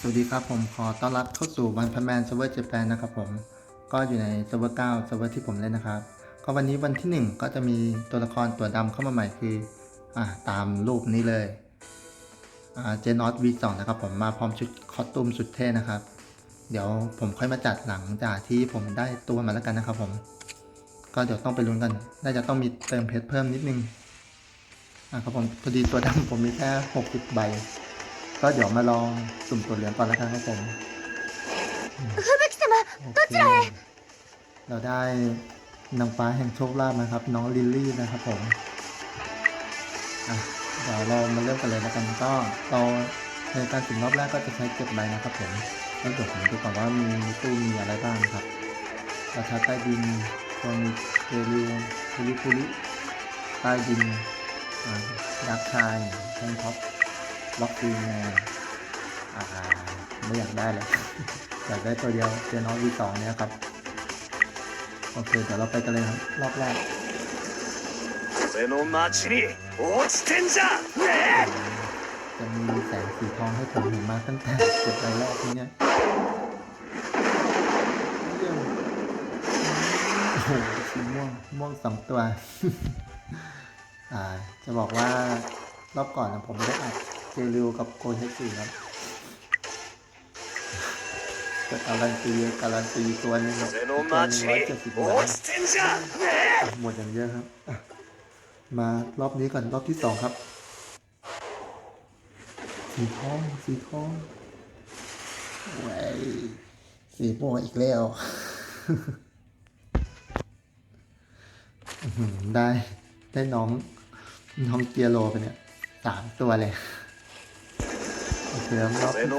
สวัสดีครับผมขอต้อนรับเข้าสู่วันพันแมนเซิร์ฟเวอร์เจแปนนะครับผมก็อยู่ในเซิร์ฟเวอร์เก้าเซิร์ฟเวอร์ที่ผมเล่นนะครับ ก็วันนี้วันที่ 1 ก็จะมีตัวละครตัวดำเข้ามาใหม่คืออ่าตามรูปนี้เลยอ่าเจนอตวีสองนะครับผมมาพร้อมชุดคอสตูมสุดเท่นะครับ เดี๋ยวผมค่อยมาจัดหลังจากที่ผมได้ตัวมาแล้วกันนะครับผม ก็เดี๋ยวต้องไปลุ้นกัน น่าจะต้องมีเติมเพชรเพิ่มนิดนึงอ่าครับผมพอดีตัวดำผมมีแค่60ใบ ก็เดี๋ยวมาลองสุ่มตัวเหลืองก่อนแล้วกันครับผม 吹雪様 โอเคเราได้นางฟ้าแห่งโชคลาภนะครับ น้องลิลลี่นะครับผมอ่ะเดี๋ยวเรามาเริ่มกันเลยแล้วกันก็เราในการสุ่มรอบแรกก็จะใช้เจ็ดใบนะครับผมแล้วเดี๋ยวผมดูก่อนว่ามีในตู้มีอะไรบ้างครับราชาใต้ดินโคนิเทลิวคุริคุริใต้ดินอ่าดักชายแทงท็อป ล็อกทีมงานไม่อยากได้เลยอยากได้ตัวเดียวเจอน้อยวีสองเนี่ยครับ โอเคเดี๋ยวเราไปกันเลยครับรอบแรกจะมีแสงสีทองให้ผมเห็นมาตั้งแต่เกิดอะไรแรกทีเนี้ยโอ้โหสีม่วงม่วงสองตัว อ่า จะบอกว่ารอบก่อนผมได้อัด รีวิวกับโกนเฮสีครับจะการันตีการันตีตัวนี้ครับตัวนี้ร้อยเจ็ดสิบล้านหมดอย่างเยอะครับ มารอบนี้ก่อนรอบที่สองครับ สีทองสีทองไว้สีม่วงอีกแล้วได้ได้น้องน้องเตียโลไปเนี่ยสามตัวเลย เสือมรน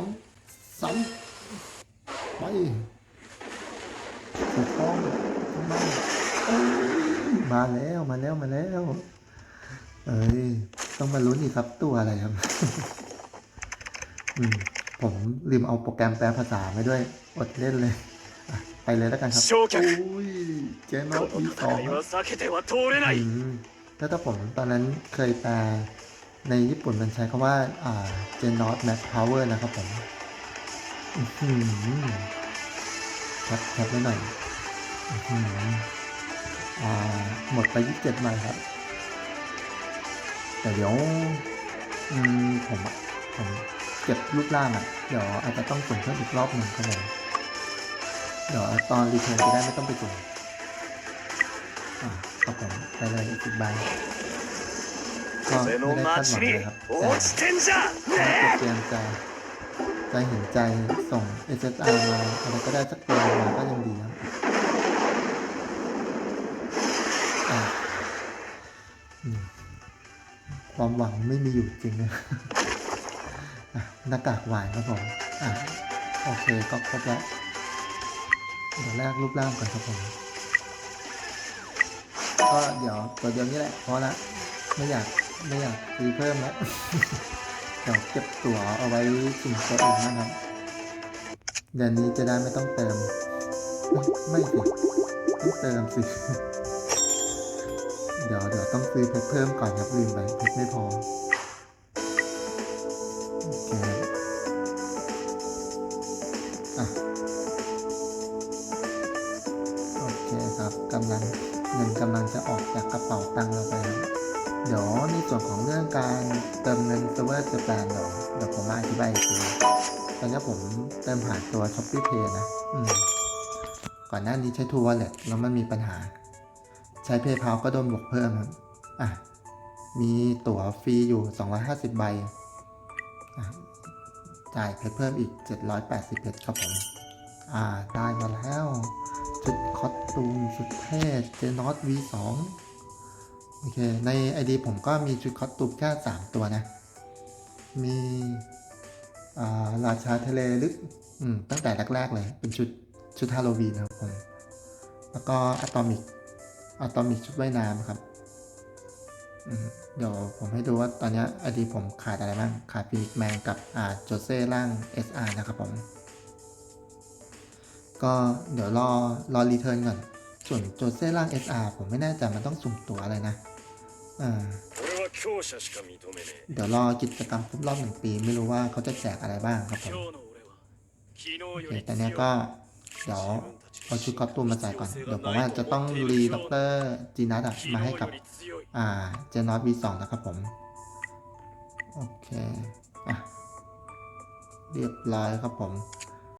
งสามไปถูกต้องมามาแล้วมาแล้วมาแล้วเอ้ยต้องมาลุ้นอีกครับตัวอะไรครับผมลืมเอาโปรแกรมแปลภาษาไปด้วย อดเล่นเลย ไปเลยแล้วกันครับ โอ้ยเจนอมีสอง ถ้าถ้าผมตอนนั้นเคยแปลในญี่ปุ่นมันใช้คำว่าเจนนอตแมทพาวเวอร์นะครับผมครับครับไว้หน่อยหมดไปยี่สิบเจ็ดมาครับ แต่เดี๋ยวผมผมเก็บรูปร่างอะ เดี๋ยวอาจจะต้องส่งเพิ่มอีกรอบหนึ่งก็เลยเดี๋ยวตอนรีเทิร์นจะได้ไม่ต้องไปส่งอ่า ครับผมไปเลยอีกสิบใบก็ไม่ได้คาดหวังเลยครับแต่ถ้าเตรียมใจใจเห็นใจส่ง SSR มาอะไรก็ได้สักตัวมาก็ยังดีครับความหวังไม่มีอยู่จริงนะหน้ากากหวายครับผมอะโอเคก็ครบแล้วเดี๋ยวแรกรูปร่างก่อนครับผม ก็เดี๋ยวตัวเดียวนี้แหละพอละไม่อยากไม่อยากซื้อเพิ่มแล้วเดี๋ยวเก็บตั๋วเอาไว้สุ่มตัวอื่นนะครับเดี๋ยวนี้จะได้ไม่ต้องเติม ไม่สิต้องเติมสิ เดี๋ยวเดี๋ยวต้องซื้อเพชรเพิ่มก่อนครับลืมไปเพชรไม่พอโอเคอะโอเคครับกำลัง เงินกำลังจะออกจากกระเป๋าตังเราไปเดี๋ยวในส่วนของเรื่องการเติมเงินเซิร์ฟเวอร์จะแปลนเดี๋ยวเดี๋ยวผมมาอธิบายอีกทีตอนนี้ผมเติมผ่านตัว s h o p e e Pay นะอืมก่อนหน้านี้ใช้ True Wallet แล้วมันมีปัญหา ใช้ PayPal ก็โดนบวกเพิ่มครับอะมีตั๋วฟรีอยู่ 250 ใบจ่ายเพชรเพิ่มอีก 780เพชรครับผม อ่า ได้มาแล้ว ชุดคอสตูมสุดเท่เจนอต V2 โอเค ใน ID ผมก็มีชุดคอสตูมแค่3 ตัวนะ มีาราชาทะเลลึกตั้งแต่แรก ๆ เลย เป็นชุดชุดฮาโลวีนนะครับผม แล้วก็อะตอมิกอะตอมิกชุดว่ายน้ำครับ เดี๋ยวผมให้ดูว่าตอนนี้ย ID ผมขาดอะไรบ้าง ขาดฟินิกแมนกับอ่าโจเซ่ร่าง SR นะครับผม ก็เดี๋ยวรอรอรีเทิร์นก่อน ส่วนโจวเส้นล่าง SR ผมไม่แน่ใจมันต้องสุ่มตัวอะไรนะเดี๋ยวรอกิจกรรมครบรอบหนึ่งปี ไม่รู้ว่าเขาจะแจกอะไรบ้างครับผมโอเคแต่เนี้ยก็เดี๋ยวเอาชุดกอปตูมมาจ่ายก่อน เดี๋ยวผมว่าจะต้องรีด็อกเตอร์จีนัทมาให้กับ อ่า เจนอตวีสองนะครับผม โอเค อะ เรียบร้อยครับผม